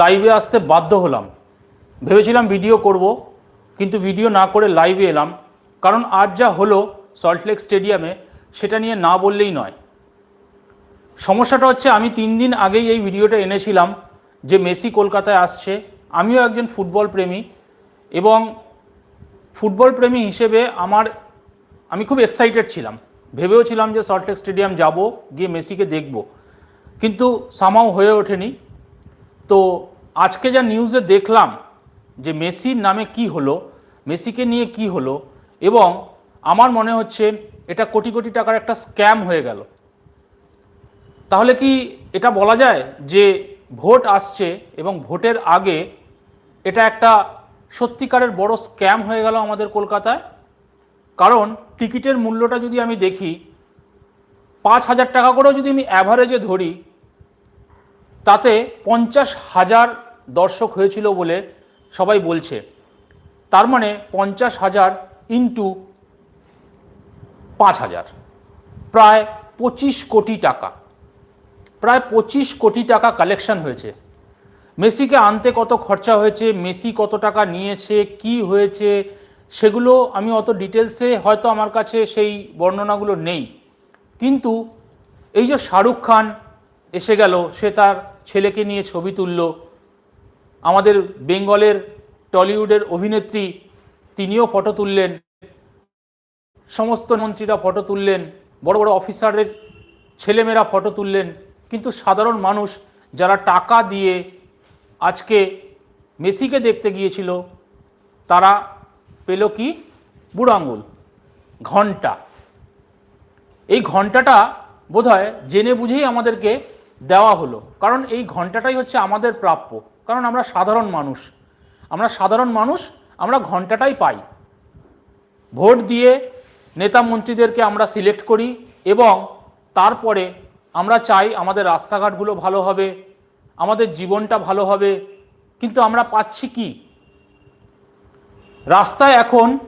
লাইভে আসতে বাধ্য হলাম। ভেবেছিলাম ভিডিও করব, কিন্তু ভিডিও না করে লাইভে এলাম। কারণ আজ যা হলো সল্টলেক স্টেডিয়ামে সেটা নিয়ে না বললেই নয়। সমস্যাটা হচ্ছে আমি তিন দিন আগেই এই ভিডিওটা এনেছিলাম যে মেসি কলকাতায় আসছে। আমিও একজন ফুটবল প্রেমী এবং ফুটবল প্রেমী হিসেবে আমার, আমি খুব এক্সাইটেড ছিলাম। ভেবেও ছিলাম যে সল্টলেক স্টেডিয়াম যাব, গিয়ে মেসিকে দেখব। কিন্তু সামাও হয়ে ওঠেনি। তো আজকে যা নিউজে দেখলাম যে মেসির নামে কি হলো, মেসিকে নিয়ে কি হলো এবং আমার মনে হচ্ছে এটা কোটি কোটি টাকার একটা স্ক্যাম হয়ে গেল। তাহলে কি এটা বলা যায় যে ভোট আসছে এবং ভোটের আগে এটা একটা সত্যিকারের বড় স্ক্যাম হয়ে গেল আমাদের কলকাতায়? কারণ টিকিটের মূল্যটা যদি আমি দেখি, পাঁচ হাজার টাকা করেও যদি আমি অ্যাভারেজে ধরি তাতে পঞ্চাশ হাজার দর্শক হয়েছিল বলে সবাই বলছে। তার মানে পঞ্চাশ হাজার ইন্টু পাঁচ হাজার। প্রায় পঁচিশ কোটি টাকা। প্রায় পঁচিশ কোটি টাকা কালেকশন হয়েছে। মেসিকে আনতে কত খরচা হয়েছে, মেসি কত টাকা নিয়েছে, কি হয়েছে, সেগুলো আমি অত ডিটেলসে হয়তো আমার কাছে সেই বর্ণনাগুলো নেই। কিন্তু এই যে শাহরুখ খান এসে গেল, সে তার ছেলেকে নিয়ে ছবি তুলল। আমাদের বেঙ্গলের টলিউডের অভিনেত্রী, তিনিও ফটো তুললেন। সমস্ত মন্ত্রীরা ফটো তুললেন। বড় বড় অফিসারের ছেলেমেয়েরা ফটো তুললেন। কিন্তু সাধারণ মানুষ যারা টাকা দিয়ে আজকে মেসিকে দেখতে গিয়েছিল, তারা পেল কি? বুড়ো আঙুল। ঘণ্টা। এই ঘন্টাটা বোধহয় জেনে বুঝেই আমাদেরকে দেওয়া হলো। কারণ এই ঘন্টাটাই হচ্ছে আমাদের প্রাপ্য। কারণ আমরা সাধারণ মানুষ। আমরা সাধারণ মানুষ, আমরা ঘন্টাটাই পাই। ভোট দিয়ে নেতা মন্ত্রীদেরকে আমরা সিলেক্ট করি এবং তারপরে আমরা চাই আমাদের রাস্তাঘাটগুলো ভালো হবে, আমাদের জীবনটা ভালো হবে। কিন্তু আমরা পাচ্ছি কি? রাস্তায় এখন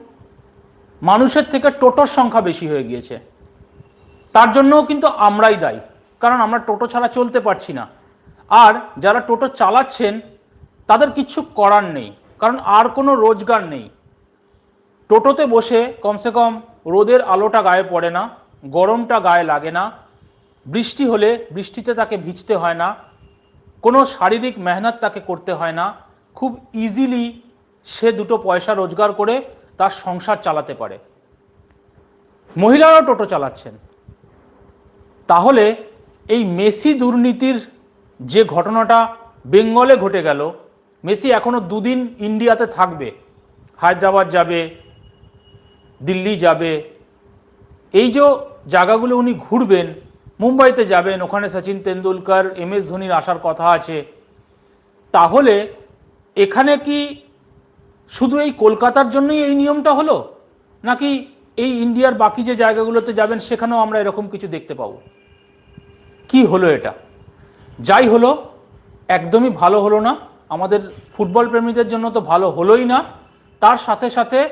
মানুষের থেকে টোটোর সংখ্যা বেশি হয়ে গিয়েছে। তার জন্যও কিন্তু আমরাই দায়ী। কারণ আমরা টোটো ছাড়া চলতে পারছি না। আর যারা টোটো চালাচ্ছেন, তাদের কিচ্ছু করার নেই, কারণ আর কোনো রোজগার নেই। টোটোতে বসে কমসে কম রোদের আলোটা গায়ে পড়ে না, গরমটা গায়ে লাগে না, বৃষ্টি হলে বৃষ্টিতে তাকে ভিজতে হয় না, কোনো শারীরিক মেহনত তাকে করতে হয় না, খুব ইজিলি সে দুটো পয়সা রোজগার করে তার সংসার চালাতে পারে। মহিলারাও টোটো চালাচ্ছেন। তাহলে এই মেসি দুর্নীতির যে ঘটনাটা বেঙ্গলে ঘটে গেল, মেসি এখনও দুদিন ইন্ডিয়াতে থাকবে। হায়দ্রাবাদ যাবে, দিল্লি যাবে। এই যে জায়গাগুলো উনি ঘুরবেন, মুম্বাইতে যাবেন, ওখানে সচিন তেন্ডুলকর, এম এস ধোনির আসার কথা আছে, তাহলে এখানে কি শুধু এই কলকাতার জন্যই এই নিয়মটা হলো? নাকি এই ইন্ডিয়ার বাকি যে জায়গাগুলোতে যাবেন, সেখানেও আমরা এরকম কিছু দেখতে পাবো? কি হলো এটা? যাই হলো, একদমই ভালো হলো না। আমাদের ফুটবল প্রেমীদের জন্য তো ভালো হলোই না। তার সাথে সাথে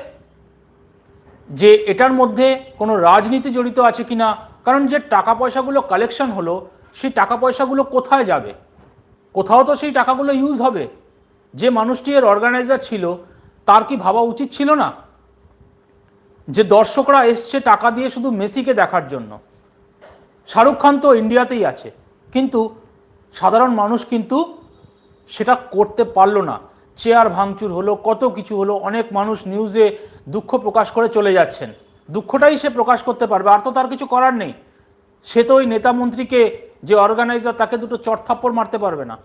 যে এটার মধ্যে কোনো রাজনীতি জড়িত আছে কিনা কারণ যে টাকা পয়সাগুলো কালেকশন হলো, সেই টাকা পয়সাগুলো কোথায় যাবে? কোথাও তো সেই টাকাগুলো ইউজ হবে। যে মানুষটি এর অর্গানাইজার ছিল, তার কি ভাবা উচিত ছিল না? যে দর্শকরা এসছে টাকা দিয়ে শুধু মেসিকে দেখার জন্য। শাহরুখ খান তো ইন্ডিয়াতেই আছে। কিন্তু সাধারণ মানুষ কিন্তু সেটা করতে পারল না। চেয়ার ভাঙচুর হলো, কত কিছু হলো, অনেক মানুষ নিউজে দুঃখ প্রকাশ করে চলে যাচ্ছেন। দুঃখটাই সে প্রকাশ করতে পারবে, আর তো তার কিছু করার নেই। সে তো ওই নেতা মন্ত্রীকে, যে অর্গানাইজার তাকে দুটো চটথাপ্পড় মারতে পারবে না।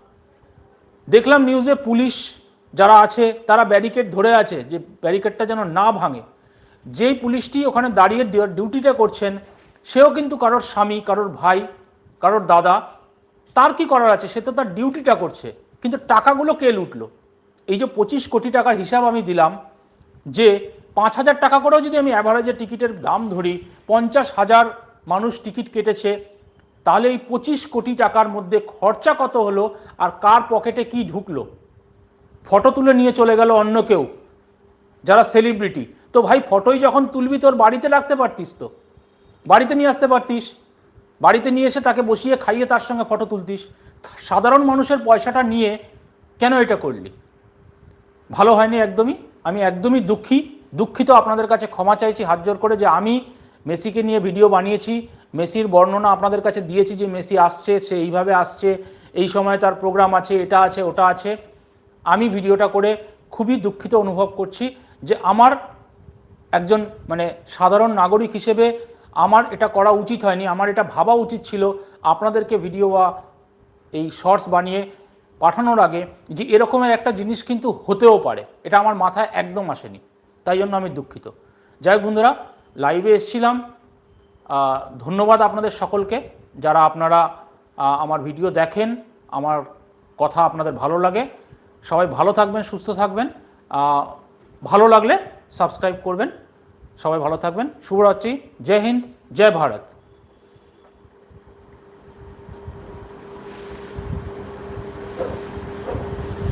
দেখলাম নিউজে পুলিশ যারা আছে, তারা ব্যারিকেড ধরে আছে, যে ব্যারিকেডটা যেন না ভাঙে। যেই পুলিশটি ওখানে দাঁড়িয়ে ডিউটিটা করছেন সেও কিন্তু কারোর স্বামী, কারোর ভাই, কারোর দাদা, তার কি করার আছে? সে তো তার ডিউটিটা করছে। কিন্তু টাকাগুলো কে লুটলো? এই যে পঁচিশ কোটি টাকার হিসাব আমি দিলাম যে পাঁচ হাজার টাকা করেও যদি আমি অ্যাভারেজে টিকিটের দাম ধরি, পঞ্চাশ হাজার মানুষ টিকিট কেটেছে, তাহলে এই পঁচিশ কোটি টাকার মধ্যে খরচা কত হলো আর কার পকেটে কি ঢুকলো? ফটো তুলে নিয়ে চলে গেল অন্য কেউ, যারা সেলিব্রিটি তো ভাই, ফটোই যখন তুলবি তোর বাড়িতে রাখতে পারতিস তো। বাড়িতে নিয়ে আসতে পারতিস। বাড়িতে নিয়ে এসে তাকে বসিয়ে খাইয়ে তার সঙ্গে ফটো তুলতিস। সাধারণ মানুষের পয়সাটা নিয়ে কেন এটা করলি? ভালো হয়নি একদমই। আমি একদমই দুঃখী। দুঃখিত আপনাদের কাছে ক্ষমা চাইছি, হাত জোর করে যে আমি মেসিকে নিয়ে ভিডিও বানিয়েছি। মেসির বর্ণনা আপনাদের কাছে দিয়েছি যে মেসি আসছে, সে এইভাবে আসছে, এই সময় তার প্রোগ্রাম আছে, এটা আছে, ওটা আছে। আমি ভিডিওটা করে খুবই দুঃখিত অনুভব করছি যে আমার একজন মানে সাধারণ নাগরিক হিসেবে আমার এটা করা উচিত হয়নি, আমার এটা ভাবা উচিত ছিল। আপনাদেরকে ভিডিও বা এই শর্টস বানিয়ে পাঠানোর আগে যে এরকমের একটা জিনিস কিন্তু হতেও পারে, এটা আমার মাথায় একদম আসেনি। তাই জন্য আমি দুঃখিত। যাই হোক বন্ধুরা লাইভে এসেছিলাম। ধন্যবাদ আপনাদের সকলকে। যারা আপনারা আমার ভিডিও দেখেন, আমার কথা আপনাদের ভালো লাগে, সবাই ভালো থাকবেন, সুস্থ থাকবেন। ভালো লাগলে সাবস্ক্রাইব করবেন। সবাই ভালো থাকবেন। শুভরাত্রি। জয় হিন্দ জয় ভারত।